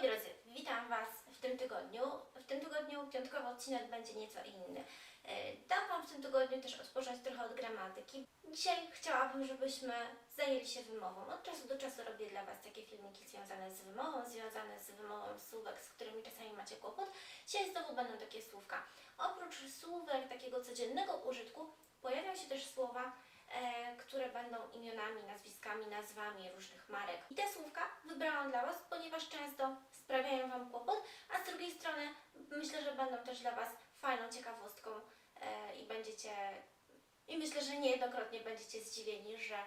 Moi drodzy, witam Was w tym tygodniu. W tym tygodniu piątkowy odcinek będzie nieco inny. E, Dam Wam w tym tygodniu też odpocząć trochę od gramatyki. Dzisiaj chciałabym, żebyśmy zajęli się wymową. Od czasu do czasu robię dla Was takie filmiki związane z wymową, związane z wymową słówek, z którymi czasami macie kłopot. Dzisiaj znowu będą takie słówka. Oprócz słówek takiego codziennego użytku pojawią się też słowa, e, które będą imionami, nazwiskami, nazwami różnych marek. I te słówka wybrałam dla Was, ponieważ często sprawiają Wam kłopot, a z drugiej strony myślę, że będą też dla Was fajną ciekawostką e, i będziecie, i myślę, że niejednokrotnie będziecie zdziwieni, że e,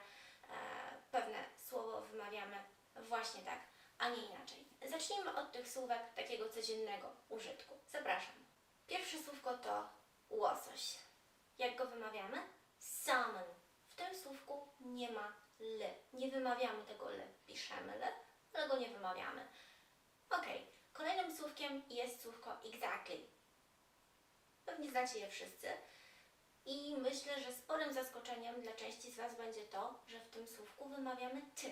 pewne słowo wymawiamy właśnie tak, a nie inaczej. Zacznijmy od tych słówek takiego codziennego użytku. Zapraszam. Pierwsze słówko to łosoś. Jak go wymawiamy? Salmon. W tym słówku nie ma l. Nie wymawiamy tego l. Piszemy l, ale go nie wymawiamy. Ok. Kolejnym słówkiem jest słówko exactly. Pewnie znacie je wszyscy. I myślę, że sporym zaskoczeniem dla części z Was będzie to, że w tym słówku wymawiamy ty.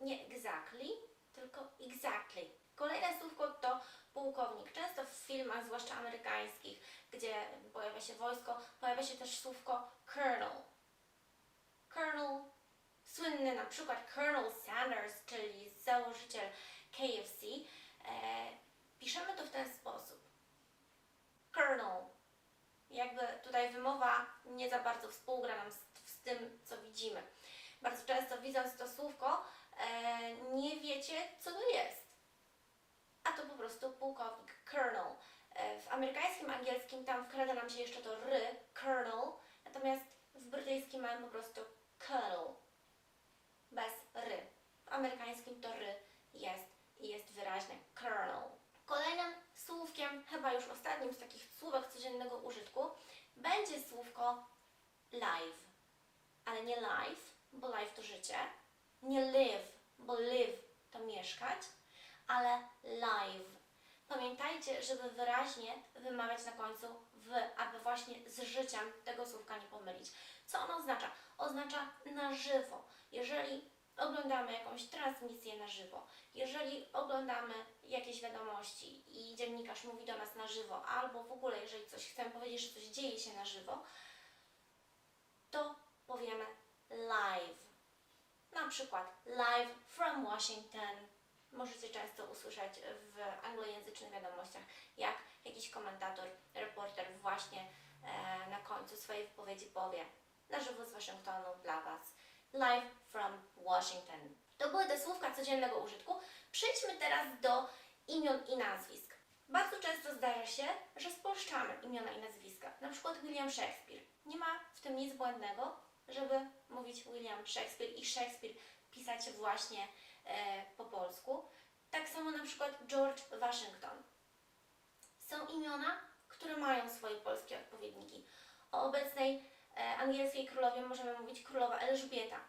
Nie exactly, tylko exactly. Kolejne słówko to pułkownik. Często w filmach, zwłaszcza amerykańskich, gdzie pojawia się wojsko, pojawia się też słówko colonel. Colonel, słynny na przykład Colonel Sanders, czyli założyciel KFC, e, piszemy to w ten sposób. Colonel. Jakby tutaj wymowa nie za bardzo współgra nam z, z tym, co widzimy. Bardzo często widząc to słówko, e, nie wiecie, co to jest. A to po prostu pułkownik, colonel. E, W amerykańskim angielskim tam wkrada nam się jeszcze to ry, colonel, natomiast w brytyjskim mamy po prostu colonel, bez ry. W amerykańskim to ry jest jest wyraźne, colonel. Kolejnym słówkiem, chyba już ostatnim z takich słówek codziennego użytku, będzie słówko live. Ale nie life, bo life to życie, nie live, bo live to mieszkać, ale live. Pamiętajcie, żeby wyraźnie wymawiać na końcu w, aby właśnie z życiem tego słówka nie pomylić. Co ono oznacza? Oznacza na żywo. Jeżeli oglądamy jakąś transmisję na żywo, jeżeli oglądamy jakieś wiadomości i dziennikarz mówi do nas na żywo, albo w ogóle jeżeli coś chcemy powiedzieć, że coś dzieje się na żywo, to powiemy live. Na przykład live from Washington. Możecie często usłyszeć w anglojęzycznych wiadomościach, jak jakiś komentator, reporter właśnie e, na końcu swojej wypowiedzi powie na żywo z Waszyngtonu dla Was. Live from Washington. To były te słówka codziennego użytku. Przejdźmy teraz do imion i nazwisk. Bardzo często zdarza się, że spolszczamy imiona i nazwiska. Na przykład William Shakespeare. Nie ma w tym nic błędnego, żeby mówić William Shakespeare i Shakespeare pisać właśnie e, po polsku. Tak samo na przykład George Washington. Są imiona, które mają swoje polskie odpowiedniki. O obecnej angielskiej królowie możemy mówić królowa Elżbieta.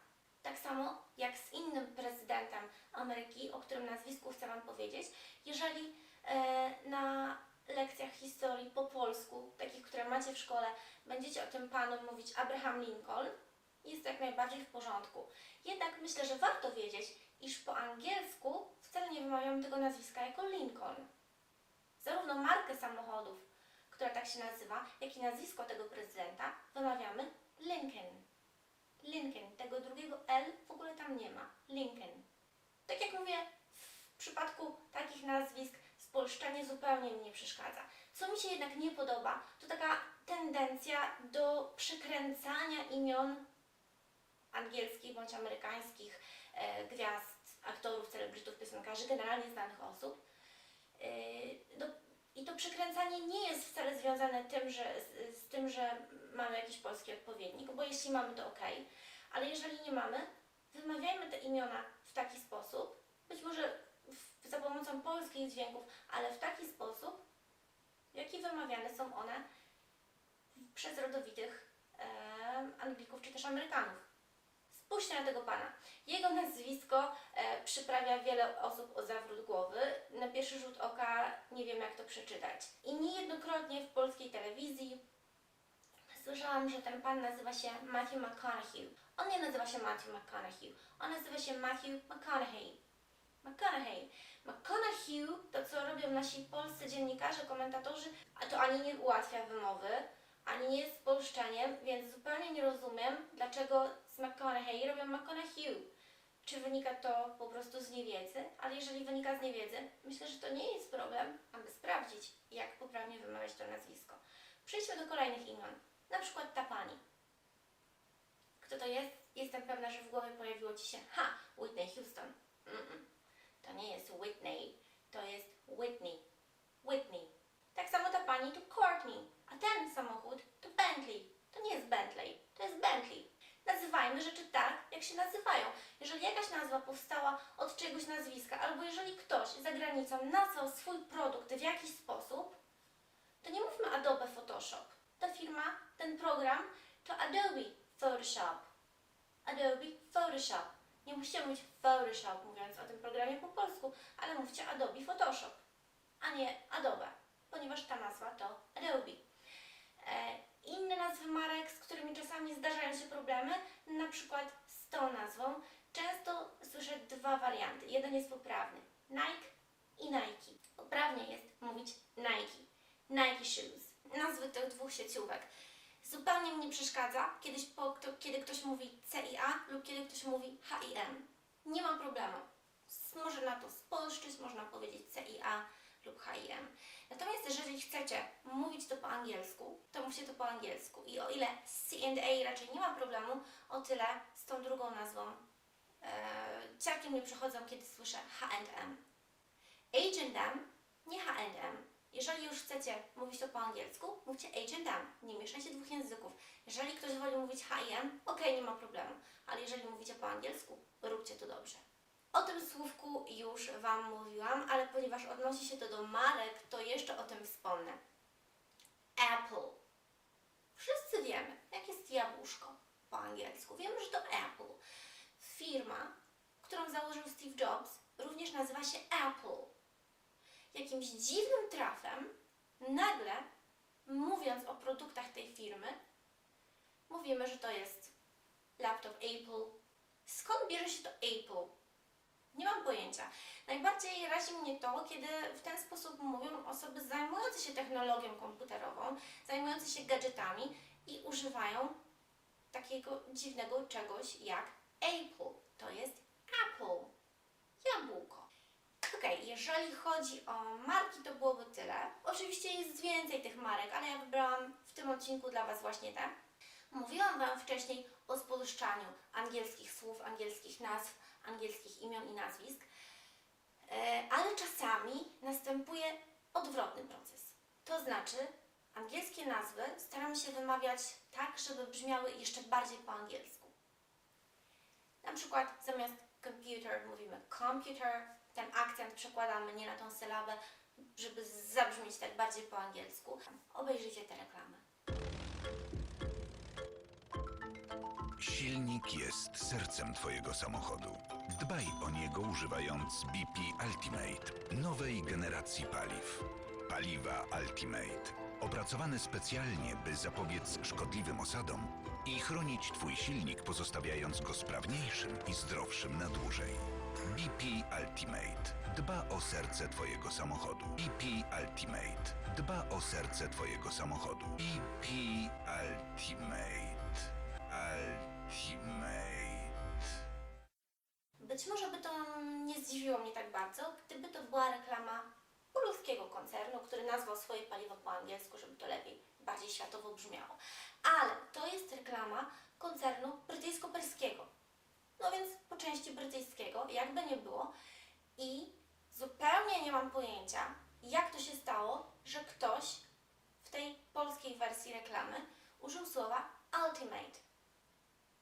Tak samo jak z innym prezydentem Ameryki, o którym nazwisku chcę Wam powiedzieć. Jeżeli e, na lekcjach historii po polsku, takich, które macie w szkole, będziecie o tym panu mówić Abraham Lincoln, jest to jak najbardziej w porządku. Jednak myślę, że warto wiedzieć, iż po angielsku wcale nie wymawiamy tego nazwiska jako Lincoln. Zarówno markę samochodów, która tak się nazywa, jak i nazwisko tego prezydenta wymawiamy Lincoln. Lincoln. Tego drugiego L w ogóle tam nie ma. Lincoln. Tak jak mówię, w przypadku takich nazwisk spolszczenie zupełnie mi nie przeszkadza. Co mi się jednak nie podoba, to taka tendencja do przekręcania imion angielskich bądź amerykańskich e, gwiazd, aktorów, celebrytów, piosenkarzy, generalnie znanych osób. E, do, I to przekręcanie nie jest wcale związane tym, że, z, z tym, że mamy jakiś polski odpowiednik, bo jeśli mamy, to ok, ale jeżeli nie mamy, wymawiajmy te imiona w taki sposób, być może w, za pomocą polskich dźwięków, ale w taki sposób, w jaki wymawiane są one przez rodowitych e, Anglików czy też Amerykanów. Spójrzcie na tego pana. Jego nazwisko e, przyprawia wiele osób o zawrót głowy. Na pierwszy rzut oka nie wiem, jak to przeczytać. I niejednokrotnie w polskiej telewizji słyszałam, że ten pan nazywa się Matthew McConaughey. On nie nazywa się Matthew McConaughey. On nazywa się Matthew McConaughey. McConaughey. McConaughey, to co robią nasi polscy dziennikarze, komentatorzy, a to ani nie ułatwia wymowy, ani nie jest spolszczeniem, więc zupełnie nie rozumiem, dlaczego McConaughey robią McConaughey. Czy wynika to po prostu z niewiedzy? Ale jeżeli wynika z niewiedzy, myślę, że to nie jest problem, aby sprawdzić, jak poprawnie wymawiać to nazwisko. Przejdźmy do kolejnych imion. Na przykład ta pani. Kto to jest? Jestem pewna, że w głowie pojawiło Ci się ha, Whitney Houston. Mm-mm. To nie jest Whitney, to jest Whitney. Whitney. Tak samo ta pani to Courtney, a ten samochód to Bentley. To nie jest Bentley, to jest Bentley. Nazywajmy rzeczy tak, jak się nazywają. Jeżeli jakaś nazwa powstała od czegoś nazwiska, albo jeżeli ktoś za granicą nazwał swój produkt w jakiś sposób, to nie mówmy Adobe Photoshop. Firma, ten program to Adobe Photoshop. Adobe Photoshop. Nie musicie mówić Photoshop mówiąc o tym programie po polsku, ale mówcie Adobe Photoshop, a nie Adobe, ponieważ ta nazwa to Adobe. E, inne nazwy marek, z którymi czasami zdarzają się problemy, na przykład z tą nazwą, często słyszę dwa warianty. Jeden jest poprawny. Nike i Nike. Poprawnie jest mówić Nike. Nike Shoes. Nazwy tych dwóch sieciówek. Zupełnie mi nie przeszkadza, kiedyś po, kiedy ktoś mówi CIA lub kiedy ktoś mówi HIM. Nie mam problemu. Może na to spolszczyć, można powiedzieć CIA lub HIM. Natomiast jeżeli chcecie mówić to po angielsku, to mówcie to po angielsku. I o ile C&A raczej nie ma problemu, o tyle z tą drugą nazwą e, ciarki mnie przychodzą, kiedy słyszę H&M. H&M, nie H&M. Jeżeli już chcecie mówić to po angielsku, mówcie H&M. Nie mieszajcie dwóch języków. Jeżeli ktoś woli mówić H&M, ok, nie ma problemu. Ale jeżeli mówicie po angielsku, róbcie to dobrze. O tym słówku już Wam mówiłam, ale ponieważ odnosi się to do marek, to jeszcze o tym wspomnę. Apple. Wszyscy wiemy, jak jest jabłuszko po angielsku. Wiemy, że to Apple. Firma, którą założył Steve Jobs, również nazywa się Apple. Jakimś dziwnym trafem, nagle, mówiąc o produktach tej firmy, mówimy, że to jest laptop Apple. Skąd bierze się to Apple? Nie mam pojęcia. Najbardziej razi mnie to, kiedy w ten sposób mówią osoby zajmujące się technologią komputerową, zajmujące się gadżetami i używają takiego dziwnego czegoś jak Apple. To jest Apple. Jabłko. Okej, jeżeli chodzi o marki, to byłoby tyle. Oczywiście jest więcej tych marek, ale ja wybrałam w tym odcinku dla Was właśnie te. Mówiłam Wam wcześniej o spolszczaniu angielskich słów, angielskich nazw, angielskich imion i nazwisk, e, ale czasami następuje odwrotny proces. To znaczy, angielskie nazwy staramy się wymawiać tak, żeby brzmiały jeszcze bardziej po angielsku. Na przykład zamiast computer mówimy computer, ten akcent przekładamy nie na tą sylabę, żeby zabrzmieć tak bardziej po angielsku. Obejrzyjcie tę reklamę. Silnik jest sercem Twojego samochodu. Dbaj o niego używając BP Ultimate, nowej generacji paliw. Paliwa Ultimate, opracowane specjalnie, by zapobiec szkodliwym osadom i chronić Twój silnik, pozostawiając go sprawniejszym i zdrowszym na dłużej. BP Ultimate dba o serce Twojego samochodu. BP Ultimate dba o serce Twojego samochodu. BP Ultimate. Ultimate. Być może by to nie zdziwiło mnie tak bardzo, gdyby to była reklama poluskiego koncernu, który nazwał swoje paliwo po angielsku, żeby to lepiej, bardziej światowo brzmiało. Ale to jest reklama koncernu brytyjsko-perskiego. No więc po części brytyjskiego, jakby nie było. I zupełnie nie mam pojęcia, jak to się stało, że ktoś w tej polskiej wersji reklamy użył słowa ultimate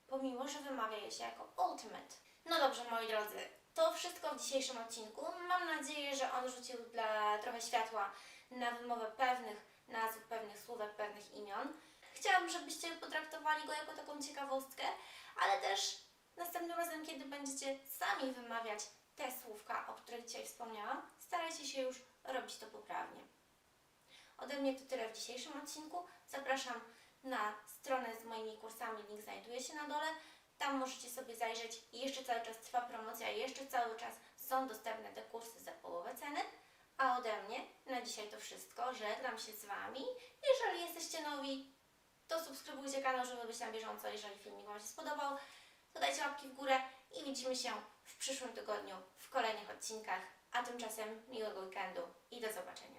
pomimo że wymawia je się jako ultimate. No dobrze, moi drodzy, to wszystko w dzisiejszym odcinku. Mam nadzieję, że on rzucił dla trochę światła na wymowę pewnych nazw, pewnych słówek, pewnych imion. Chciałam, żebyście potraktowali go jako taką ciekawostkę, ale też następnym razem, kiedy będziecie sami wymawiać te słówka, o których dzisiaj wspomniałam, starajcie się już robić to poprawnie. Ode mnie to tyle w dzisiejszym odcinku. Zapraszam na stronę z moimi kursami, link znajduje się na dole. Tam możecie sobie zajrzeć jeszcze cały czas trwa promocja, jeszcze cały czas są dostępne te kursy za połowę ceny. A ode mnie na dzisiaj to wszystko. Żegnam się z Wami. Jeżeli jesteście nowi, to subskrybujcie kanał, żeby być na bieżąco. Jeżeli filmik Wam się spodobał, to dajcie łapki w górę i widzimy się w przyszłym tygodniu w kolejnych odcinkach. A tymczasem miłego weekendu i do zobaczenia.